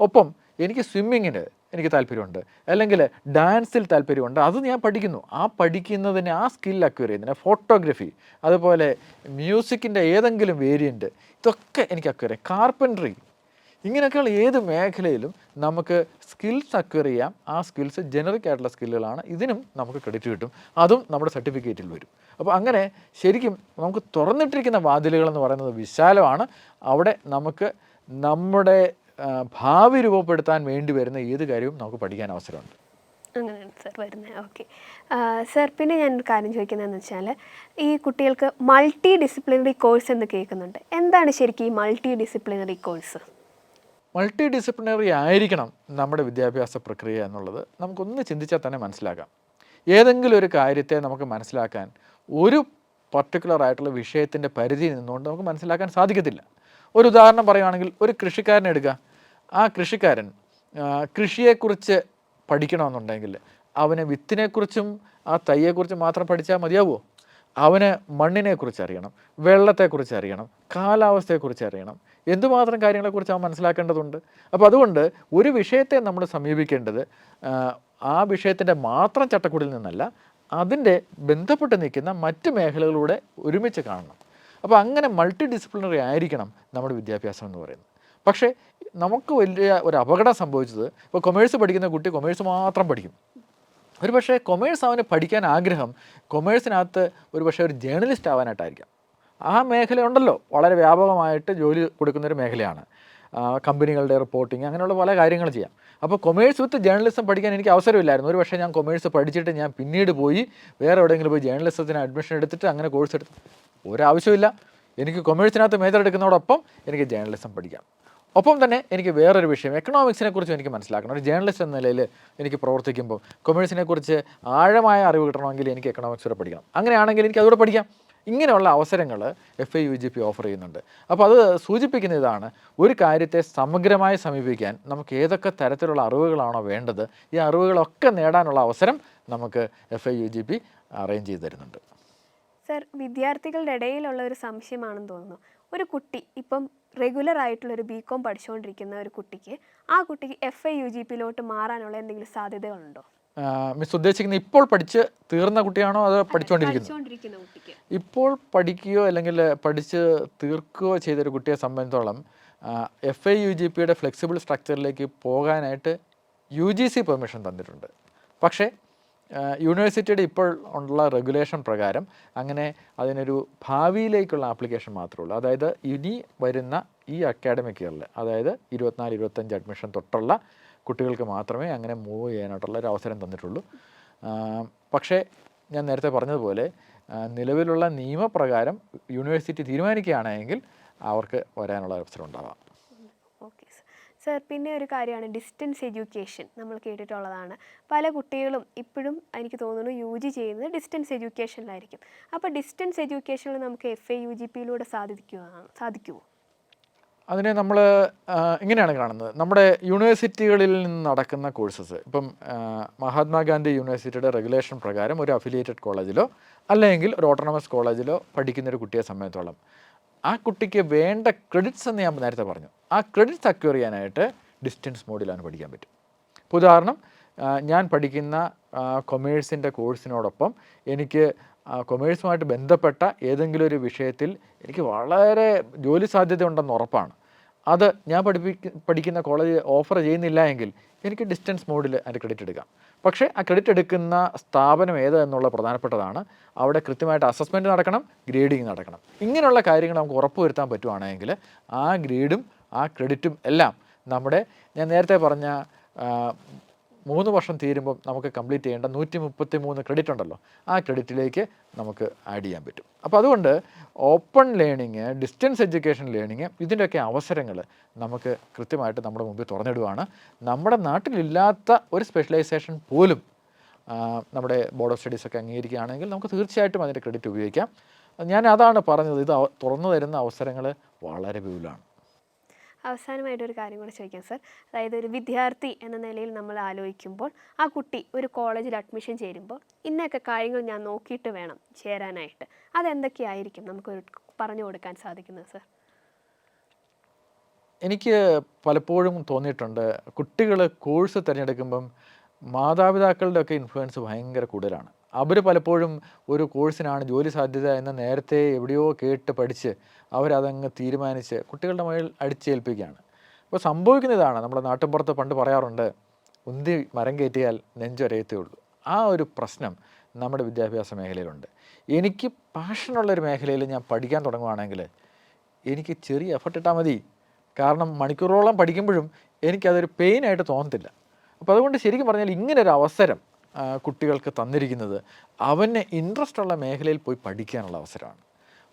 ഒപ്പം എനിക്ക് സ്വിമ്മിങ്ങിന് എനിക്ക് താല്പര്യമുണ്ട്. അല്ലെങ്കിൽ ഡാൻസിൽ താല്പര്യമുണ്ട്. അത് ഞാൻ പഠിക്കുന്നു. ആ പഠിക്കുന്നതിന് ആ സ്കിൽ അക്വയർ ചെയ്യുന്നതിന് ഫോട്ടോഗ്രഫി അതുപോലെ മ്യൂസിക്കിന്റെ ഏതെങ്കിലും വേരിയന്റ് ഇതൊക്കെ എനിക്ക് അക്വയർ ചെയ്യാം. കാർപ്പൻട്രി ഇങ്ങനെയൊക്കെയുള്ള ഏത് മേഖലയിലും നമുക്ക് സ്കിൽസ് അക്വയർ ചെയ്യാം. ആ സ്കിൽസ് ജനറിക് ആയിട്ടുള്ള സ്കില്ലുകളാണ് ഇതിനും നമുക്ക് ക്രെഡിറ്റ് കിട്ടും. അതും നമ്മുടെ സർട്ടിഫിക്കറ്റിൽ വരും. അപ്പോൾ അങ്ങനെ ശരിക്കും നമുക്ക് തുറന്നിട്ടിരിക്കുന്ന വാതിലുകൾ എന്ന് പറയുന്നത് വിശാലമാണ്. അവിടെ നമുക്ക് നമ്മുടെ ഭാവി രൂപപ്പെടുത്താൻ വേണ്ടി വരുന്ന ഏത് കാര്യവും നമുക്ക് പഠിക്കാൻ അവസരമുണ്ട്. അങ്ങനെയാണ് സാർ വരുന്നത് ഓക്കെ സാർ പിന്നെ ഞാൻ ഒരു കാര്യം ചോദിക്കുന്നതെന്ന് വെച്ചാൽ ഈ കുട്ടികൾക്ക് മൾട്ടി ഡിസിപ്ലിനറി കോഴ്സ് എന്ന് കേൾക്കുന്നുണ്ട്. എന്താണ് ശരിക്കും ഈ multi disciplinary course multi disciplinary ആയിരിക്കണം നമ്മുടെ വിദ്യാഭ്യാസ പ്രക്രിയ എന്നുള്ളത്. നമുക്കൊന്ന് ചിന്തിച്ചാൽ തന്നെ മനസ്സിലാക്കാം. ഏതെങ്കിലും ഒരു കാര്യത്തെ നമുക്ക് മനസ്സിലാക്കാൻ ഒരു പർട്ടിക്കുലർ ആയിട്ടുള്ള വിഷയത്തിന്റെ പരിധി നിന്നുകൊണ്ട് നമുക്ക് മനസ്സിലാക്കാൻ സാധിക്കത്തില്ല. ഒരു ഉദാഹരണം പറയുകയാണെങ്കിൽ ഒരു കൃഷിക്കാരനെ എടുക്കുക. ആ കൃഷിക്കാരൻ കൃഷിയെക്കുറിച്ച് പഠിക്കണമെന്നുണ്ടെങ്കിൽ അവനെ വിത്തിനെക്കുറിച്ചും ആ തയ്യെക്കുറിച്ചും മാത്രം പഠിച്ചാൽ മതിയാവുമോ? അവന് മണ്ണിനെക്കുറിച്ച് അറിയണം വെള്ളത്തെക്കുറിച്ച് അറിയണം കാലാവസ്ഥയെക്കുറിച്ച് അറിയണം എന്തുമാത്രം കാര്യങ്ങളെക്കുറിച്ച് അവൻ മനസ്സിലാക്കേണ്ടതുണ്ട്? അപ്പോൾ അതുകൊണ്ട് ഒരു വിഷയത്തെ നമ്മൾ സമീപിക്കേണ്ടത് ആ, വിഷയത്തിന്റെ മാത്രം ചട്ടക്കൂടിൽ നിന്നല്ല അതിന്റെ ബന്ധപ്പെട്ട് നിൽക്കുന്ന മറ്റ് മേഖലകളിലൂടെ ഒരുമിച്ച് കാണണം. അപ്പോൾ അങ്ങനെ മൾട്ടി ഡിസിപ്ലിനറി ആയിരിക്കണം നമ്മുടെ വിദ്യാഭ്യാസം എന്ന് പറയുന്നത്. പക്ഷേ നമുക്ക് വലിയ ഒരു അപകടം സംഭവിച്ചത് ഇപ്പോൾ കൊമേഴ്സ് പഠിക്കുന്ന കുട്ടി കൊമേഴ്സ് മാത്രം പഠിക്കും. ഒരു പക്ഷേ കൊമേഴ്സ് അവന് പഠിക്കാൻ ആഗ്രഹം. കൊമേഴ്സിനകത്ത് ഒരു പക്ഷേ ഒരു ജേർണലിസ്റ്റ് ആവാനായിട്ടായിരിക്കാം. ആ മേഖല ഉണ്ടല്ലോ. വളരെ വ്യാപകമായിട്ട് ജോലി കൊടുക്കുന്നൊരു മേഖലയാണ്. കമ്പനികളുടെ റിപ്പോർട്ടിങ് അങ്ങനെയുള്ള പല കാര്യങ്ങൾ ചെയ്യാം. അപ്പോൾ കൊമേഴ്സ് വിത്ത് ജേർണലിസം പഠിക്കാൻ എനിക്ക് അവസരമില്ലായിരുന്നു. ഒരു പക്ഷേ ഞാൻ കൊമേഴ്സ് പഠിച്ചിട്ട് ഞാൻ പിന്നീട് പോയി വേറെ എവിടെയെങ്കിലും പോയി ജേർണലിസത്തിന് അഡ്മിഷൻ എടുത്തിട്ട് അങ്ങനെ കോഴ്സ് എടുത്ത്. ഒരാവശ്യമില്ല എനിക്ക് കൊമേഴ്സിനകത്ത് മേജർ എടുക്കുന്നതോടൊപ്പം എനിക്ക് ജേർണലിസം പഠിക്കാം. ഒപ്പം തന്നെ എനിക്ക് വേറൊരു വിഷയം എക്കണോമിക്സിനെ കുറിച്ച് എനിക്ക് മനസ്സിലാക്കണം. ഒരു ജേർണലിസ്റ്റ് എന്ന നിലയിൽ എനിക്ക് പ്രവർത്തിക്കുമ്പോൾ കൊമേഴ്സിനെ കുറിച്ച് ആഴമായ അറിവ് കിട്ടണമെങ്കിൽ എനിക്ക് എക്കണോമിക്സ് കൂടെ പഠിക്കണം. അങ്ങനെയാണെങ്കിൽ എനിക്ക് അതുകൂടെ പഠിക്കാം. ഇങ്ങനെയുള്ള അവസരങ്ങൾ F I U G P offer ചെയ്യുന്നുണ്ട്. അപ്പോൾ അത് സൂചിപ്പിക്കുന്ന ഇതാണ് ഒരു കാര്യത്തെ സമഗ്രമായി സമീപിക്കാൻ നമുക്ക് ഏതൊക്കെ തരത്തിലുള്ള അറിവുകളാണോ വേണ്ടത് ഈ അറിവുകളൊക്കെ നേടാനുള്ള അവസരം നമുക്ക് F I U G P arrange ചെയ്ത് തരുന്നുണ്ട്. സർ വിദ്യാർത്ഥികളുടെ ഇടയിലുള്ള ഒരു സംശയമാണെന്ന് തോന്നുന്നു. ഒരു കുട്ടി ഇപ്പം റെഗുലർ ആയിട്ടുള്ള ഒരു ബി കോം പഠിച്ചുകൊണ്ടിരിക്കുന്ന ഒരു കുട്ടിക്ക് ആ കുട്ടിക്ക് എഫ് ഐ യു ജി പിയിലോട്ട് മാറാനുള്ള എന്തെങ്കിലും സാധ്യതകളുണ്ടോ? മിസ് ഉദ്ദേശിക്കുന്നത് ഇപ്പോൾ പഠിച്ച് തീർന്ന കുട്ടിയാണോ അത് പഠിച്ചുകൊണ്ടിരിക്കുന്നത് പഠിച്ചുകൊണ്ടിരിക്കുന്ന ഇപ്പോൾ പഠിക്കുകയോ അല്ലെങ്കിൽ പഠിച്ച് തീർക്കുകയോ ചെയ്തൊരു കുട്ടിയെ സംബന്ധിച്ചോളം എഫ് ഐ യു ജി പിയുടെ ഫ്ലെക്സിബിൾ സ്ട്രക്ചറിലേക്ക് പോകാനായിട്ട് യു ജി സി പെർമിഷൻ തന്നിട്ടുണ്ട്. പക്ഷേ യൂണിവേഴ്സിറ്റിയുടെ ഇപ്പോൾ ഉള്ള റെഗുലേഷൻ പ്രകാരം അങ്ങനെ അതിനൊരു ഭാവിയിലേക്കുള്ള ആപ്ലിക്കേഷൻ മാത്രമേ ഉള്ളൂ. അതായത് ഇനി വരുന്ന ഈ അക്കാഡമിക് ഇയറിൽ അതായത് ഇരുപത്തിനാല് ഇരുപത്തഞ്ച് അഡ്മിഷൻ തൊട്ടുള്ള കുട്ടികൾക്ക് മാത്രമേ അങ്ങനെ മൂവ് ചെയ്യാനായിട്ടുള്ള ഒരു അവസരം തന്നിട്ടുള്ളൂ. പക്ഷേ ഞാൻ നേരത്തെ പറഞ്ഞതുപോലെ നിലവിലുള്ള നിയമപ്രകാരം യൂണിവേഴ്സിറ്റി തീരുമാനിക്കുകയാണെങ്കിൽ അവർക്ക് വരാനുള്ള അവസരം ഉണ്ടാവാം. സർ പിന്നെ ഒരു കാര്യമാണ് ഡിസ്റ്റൻസ് എഡ്യൂക്കേഷൻ നമ്മൾ കേട്ടിട്ടുള്ളതാണ്. പല കുട്ടികളും ഇപ്പോഴും എനിക്ക് തോന്നുന്നു യു ജി ചെയ്യുന്നത് ഡിസ്റ്റൻസ് എഡ്യൂക്കേഷനിലായിരിക്കും അപ്പോൾ ഡിസ്റ്റൻസ് എഡ്യൂക്കേഷനിൽ നമുക്ക് എഫ് എ യു ജി പിയിലൂടെ സാധിക്കുവാണ് സാധിക്കുമോ അതിനെ നമ്മൾ ഇങ്ങനെയാണ് കാണുന്നത്. നമ്മുടെ യൂണിവേഴ്സിറ്റികളിൽ നിന്ന് നടക്കുന്ന കോഴ്സസ് ഇപ്പം മഹാത്മാഗാന്ധി യൂണിവേഴ്സിറ്റിയുടെ റെഗുലേഷൻ പ്രകാരം ഒരു അഫിലിയേറ്റഡ് കോളേജിലോ അല്ലെങ്കിൽ ഒരു ഓട്ടോണമസ് കോളേജിലോ പഠിക്കുന്ന ഒരു കുട്ടിയെ സംബന്ധിച്ചോളം ആ കുട്ടിക്ക് വേണ്ട ക്രെഡിറ്റ്സ് എന്ന് ഞാൻ നേരത്തെ പറഞ്ഞു. ആ ക്രെഡിറ്റ്സ് അക്വയർ ചെയ്യാനായിട്ട് ഡിസ്റ്റൻസ് മോഡിലാണ് പഠിക്കാൻ പറ്റും. ഇപ്പോൾ ഉദാഹരണം ഞാൻ പഠിക്കുന്ന കൊമേഴ്സിന്റെ കോഴ്സിനോടൊപ്പം എനിക്ക് കൊമേഴ്സുമായിട്ട് ബന്ധപ്പെട്ട ഏതെങ്കിലും ഒരു വിഷയത്തിൽ എനിക്ക് വളരെ ജോലി സാധ്യത ഉണ്ടെന്ന് ഉറപ്പാണ്. അത് ഞാൻ പഠിപ്പിക്ക പഠിക്കുന്ന കോളേജ് ഓഫർ ചെയ്യുന്നില്ല എങ്കിൽ എനിക്ക് ഡിസ്റ്റൻസ് മോഡിൽ അതിന്റെ ക്രെഡിറ്റ് എടുക്കാം. പക്ഷേ ആ ക്രെഡിറ്റ് എടുക്കുന്ന സ്ഥാപനം ഏത് എന്നുള്ള പ്രധാനപ്പെട്ടതാണ്. അവിടെ കൃത്യമായിട്ട് അസസ്മെന്റ് നടക്കണം ഗ്രേഡിങ് നടക്കണം. ഇങ്ങനെയുള്ള കാര്യങ്ങൾ നമുക്ക് ഉറപ്പുവരുത്താൻ പറ്റുവാണെങ്കിൽ ആ ഗ്രേഡും ആ ക്രെഡിറ്റും എല്ലാം നമ്മുടെ ഞാൻ നേരത്തെ പറഞ്ഞ മൂന്ന് വർഷം തീരുമ്പം നമുക്ക് കംപ്ലീറ്റ് ചെയ്യേണ്ട നൂറ്റി മുപ്പത്തി മൂന്ന് ക്രെഡിറ്റ് ഉണ്ടല്ലോ ആ ക്രെഡിറ്റിലേക്ക് നമുക്ക് ആഡ് ചെയ്യാൻ പറ്റും. അപ്പോൾ അതുകൊണ്ട് open learning distance education learning ഇതിന്റെയൊക്കെ അവസരങ്ങൾ നമുക്ക് കൃത്യമായിട്ട് നമ്മുടെ മുമ്പിൽ തുറന്നിടുവാണ്. നമ്മുടെ നാട്ടിലില്ലാത്ത ഒരു സ്പെഷ്യലൈസേഷൻ പോലും നമ്മുടെ ബോർഡ് ഓഫ് സ്റ്റഡീസൊക്കെ അംഗീകരിക്കുകയാണെങ്കിൽ നമുക്ക് തീർച്ചയായിട്ടും അതിന്റെ ക്രെഡിറ്റ് ഉപയോഗിക്കാം. ഞാൻ അതാണ് പറഞ്ഞത് ഇത് തുറന്നു തരുന്ന അവസരങ്ങൾ വളരെ വിപുലമാണ്. അവസാനമായിട്ട് ഒരു കാര്യം കൂടെ ചോദിക്കാം സർ. അതായത് ഒരു വിദ്യാർത്ഥി എന്ന നിലയിൽ നമ്മൾ ആലോചിക്കുമ്പോൾ ആ കുട്ടി ഒരു കോളേജിൽ അഡ്മിഷൻ ചേരുമ്പോൾ ഇന്നൊക്കെ കാര്യങ്ങൾ ഞാൻ നോക്കിയിട്ട് വേണം ചേരാനായിട്ട്. അതെന്തൊക്കെയായിരിക്കും നമുക്ക് പറഞ്ഞു കൊടുക്കാൻ സാധിക്കുന്നത് സർ? എനിക്ക് പലപ്പോഴും തോന്നിയിട്ടുണ്ട് കുട്ടികൾ കോഴ്സ് തിരഞ്ഞെടുക്കുമ്പം മാതാപിതാക്കളുടെയൊക്കെ ഇൻഫ്ലുവൻസ് ഭയങ്കര കൂടുതലാണ്. അവർ പലപ്പോഴും ഒരു കോഴ്സിനാണ് ജോലി സാധ്യത എന്ന് നേരത്തെ എവിടെയോ കേട്ട് പഠിച്ച് അവരതങ്ങ് തീരുമാനിച്ച് കുട്ടികളുടെ മേൽ അടിച്ചേൽപ്പിക്കുകയാണ്. അപ്പോൾ സംഭവിക്കുന്നതാണ് നമ്മുടെ നാട്ടിൻപുറത്ത് പണ്ട് പറയാറുണ്ട് ഉന്തി മരം കയറ്റിയാൽ നെഞ്ചൊരയത്തേ ഉള്ളൂ. ആ ഒരു പ്രശ്നം നമ്മുടെ വിദ്യാഭ്യാസ മേഖലയിലുണ്ട്. എനിക്ക് പാഷനുള്ളൊരു മേഖലയിൽ ഞാൻ പഠിക്കാൻ തുടങ്ങുകയാണെങ്കിൽ എനിക്ക് ചെറിയ എഫർട്ട് ഇട്ടാൽ മതി. കാരണം മണിക്കൂറോളം പഠിക്കുമ്പോഴും എനിക്കതൊരു പെയിനായിട്ട് തോന്നത്തില്ല. അപ്പോൾ അതുകൊണ്ട് ശരിക്കും പറഞ്ഞാൽ ഇങ്ങനൊരു അവസരം കുട്ടികൾക്ക് തന്നിരിക്കുന്നത് അവന് ഇൻട്രസ്റ്റ് ഉള്ള മേഖലയിൽ പോയി പഠിക്കാനുള്ള അവസരമാണ്.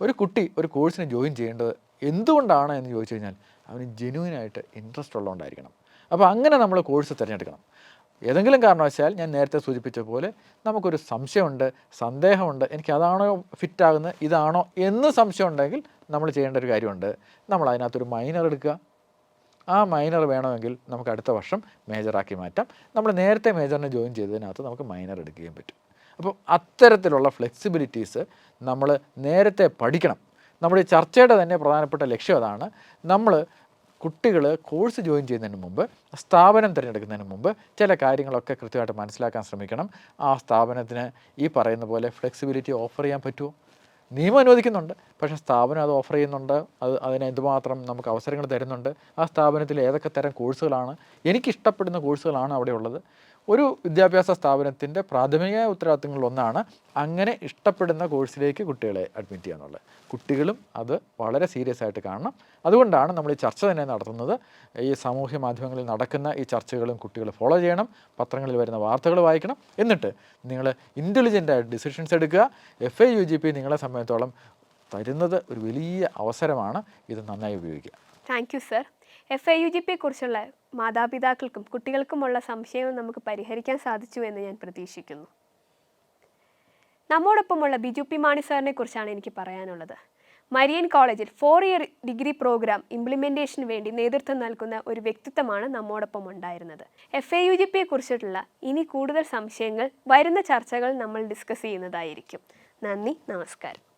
ഒരു കുട്ടി ഒരു കോഴ്സിന് ജോയിൻ ചെയ്യേണ്ടത് എന്തുകൊണ്ടാണ് എന്ന് ചോദിച്ചു കഴിഞ്ഞാൽ അവന് ജെനുവിനായിട്ട് ഇൻട്രസ്റ്റ് ഉള്ളതുകൊണ്ടായിരിക്കണം. അപ്പോൾ അങ്ങനെ നമ്മൾ കോഴ്സ് തിരഞ്ഞെടുക്കണം. ഏതെങ്കിലും കാരണവശാൽ ഞാൻ നേരത്തെ സൂചിപ്പിച്ച പോലെ നമുക്കൊരു സംശയമുണ്ട് സന്ദേഹമുണ്ട് എനിക്ക് അതാണോ ഫിറ്റാകുന്നത് ഇതാണോ എന്ന് സംശയം ഉണ്ടെങ്കിൽ നമ്മൾ ചെയ്യേണ്ട ഒരു കാര്യമുണ്ട്. നമ്മൾ അതിനകത്തൊരു മൈനർ എടുക്കുക. ആ മൈനർ വേണമെങ്കിൽ നമുക്ക് അടുത്ത വർഷം മേജറാക്കി മാറ്റാം. നമ്മൾ നേരത്തെ മേജറിനെ ജോയിൻ ചെയ്തതിനകത്ത് നമുക്ക് മൈനർ എടുക്കുകയും പറ്റും. അപ്പോൾ അത്തരത്തിലുള്ള ഫ്ലെക്സിബിലിറ്റീസ് നമ്മൾ നേരത്തെ പഠിക്കണം. നമ്മുടെ ചർച്ചയുടെ തന്നെ പ്രധാനപ്പെട്ട ലക്ഷ്യം അതാണ്. നമ്മൾ കുട്ടികൾ കോഴ്സ് ജോയിൻ ചെയ്യുന്നതിന് മുമ്പ് സ്ഥാപനം തിരഞ്ഞെടുക്കുന്നതിന് മുമ്പ് ചില കാര്യങ്ങളൊക്കെ കൃത്യമായിട്ട് മനസ്സിലാക്കാൻ ശ്രമിക്കണം. ആ സ്ഥാപനത്തിന് ഈ പറയുന്ന പോലെ ഫ്ലെക്സിബിലിറ്റി ഓഫർ ചെയ്യാൻ പറ്റുമോ? നിയമം അനുവദിക്കുന്നുണ്ട്. പക്ഷേ സ്ഥാപനം അത് ഓഫർ ചെയ്യുന്നുണ്ട്. അത് അതിന് എന്തുമാത്രം നമുക്ക് അവസരങ്ങൾ തരുന്നുണ്ട്. ആ സ്ഥാപനത്തിൽ ഏതൊക്കെ തരം കോഴ്സുകളാണ് എനിക്കിഷ്ടപ്പെടുന്ന കോഴ്സുകളാണ് അവിടെ ഉള്ളത് ഒരു വിദ്യാഭ്യാസ സ്ഥാപനത്തിന്റെ പ്രാഥമിക ഉത്തരവാദിത്തങ്ങളിൽ ഒന്നാണ് അങ്ങനെ ഇഷ്ടപ്പെടുന്ന കോഴ്സിലേക്ക് കുട്ടികളെ അഡ്മിറ്റ് ചെയ്യുക എന്നുള്ളത്. കുട്ടികളും അത് വളരെ സീരിയസ് ആയിട്ട് കാണണം. അതുകൊണ്ടാണ് നമ്മൾ ഈ ചർച്ച തന്നെ നടത്തുന്നത്. ഈ സാമൂഹ്യ മാധ്യമങ്ങളിൽ നടക്കുന്ന ഈ ചർച്ചകളും കുട്ടികൾ ഫോളോ ചെയ്യണം പത്രങ്ങളിൽ വരുന്ന വാർത്തകൾ വായിക്കണം. എന്നിട്ട് നിങ്ങൾ ഇന്റലിജന്റായിട്ട് ഡിസിഷൻസ് എടുക്കുക. F I U G P നിങ്ങളെ സംബന്ധിച്ചോളം തരുന്നത് ഒരു വലിയ അവസരമാണ്. ഇത് നന്നായി ഉപയോഗിക്കുക. Thank you sir F I U G പിയെ കുറിച്ചുള്ള മാതാപിതാക്കൾക്കും കുട്ടികൾക്കുമുള്ള സംശയങ്ങൾ നമുക്ക് പരിഹരിക്കാൻ സാധിച്ചു എന്ന് ഞാൻ പ്രതീക്ഷിക്കുന്നു. നമ്മോടൊപ്പമുള്ള ബിജു പി മാണി സാറിനെ കുറിച്ചാണ് എനിക്ക് പറയാനുള്ളത്. മരിയൻ കോളേജിൽ ഫോർ ഇയർ ഡിഗ്രി പ്രോഗ്രാം ഇംപ്ലിമെന്റേഷന് വേണ്ടി നേതൃത്വം നൽകുന്ന ഒരു വ്യക്തിത്വമാണ് നമ്മോടൊപ്പം ഉണ്ടായിരുന്നത്. എഫ് എ യു ജി പിയെ കുറിച്ചിട്ടുള്ള ഇനി കൂടുതൽ സംശയങ്ങൾ വരുന്ന ചർച്ചകൾ നമ്മൾ ഡിസ്കസ് ചെയ്യുന്നതായിരിക്കും. നന്ദി നമസ്കാരം.